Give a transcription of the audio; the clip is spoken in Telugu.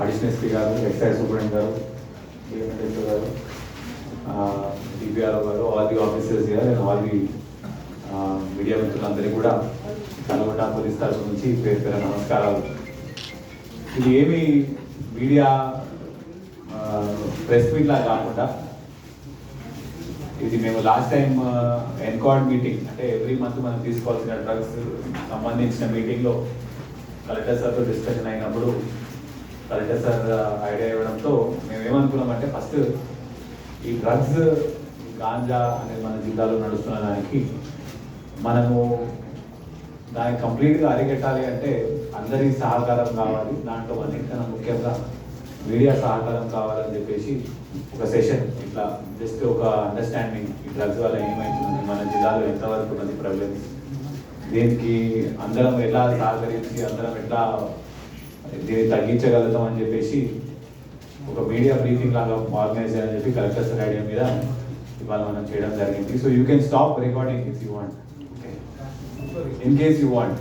అడిషనల్ ఎస్పీ గారు ఎక్సైజ్ సూపరింటెండెంట్ గారు డిఎంఎల్ఏ గారు డిపిఆర్ఓ గారు ఆల్ ది ఆఫీసర్స్ గారు అండ్ ఆల్ ది మీడియా మిత్రులందరికీ కూడా నల్గొండ పోలీస్ తరఫు నుంచి పేరు పేరు నమస్కారాలు. ఇది ఏమి మీడియా ప్రెస్ మీట్లా కాకుండా ఇది మేము లాస్ట్ టైం ఎన్కార్డ్ మీటింగ్ అంటే ఎవ్రీ మంత్ మనం తీసుకోవాల్సిన డ్రగ్స్ సంబంధించిన మీటింగ్లో కలెక్టర్ సార్తో డిస్కషన్ అయినప్పుడు కలెక్టర్ సార్ ఐడియా ఇవ్వడంతో మేము ఏమనుకున్నామంటే ఫస్ట్ ఈ డ్రగ్స్ గాంజా అనేది మన జిల్లాలో నడుస్తున్న దానికి మనము దాన్ని కంప్లీట్గా అరికట్టాలి అంటే అందరి సహకారం కావాలి. దాంట్లో అన్నిటికన్నా ముఖ్యంగా మీడియా సహకారం కావాలని చెప్పేసి ఒక సెషన్ ఇట్లా జస్ట్ ఒక అండర్స్టాండింగ్ ఈ డ్రగ్స్ వల్ల ఏమైతుంది మన జిల్లాలో ఎంతవరకు ఉన్నది ప్రెవలెన్స్ దీనికి అందరం ఎలా సహకరించి అందరం ఎట్లా దీన్ని తగ్గించగలుగుతాం అని చెప్పేసి ఒక మీడియా బ్రీఫింగ్ లాగా ఆర్గనైజ్ చేయాలని చెప్పి కలెక్టర్స్ ఐడియా మీద ఇవాళ మనం చేయడం జరిగింది. So you can stop recording if you want in case you want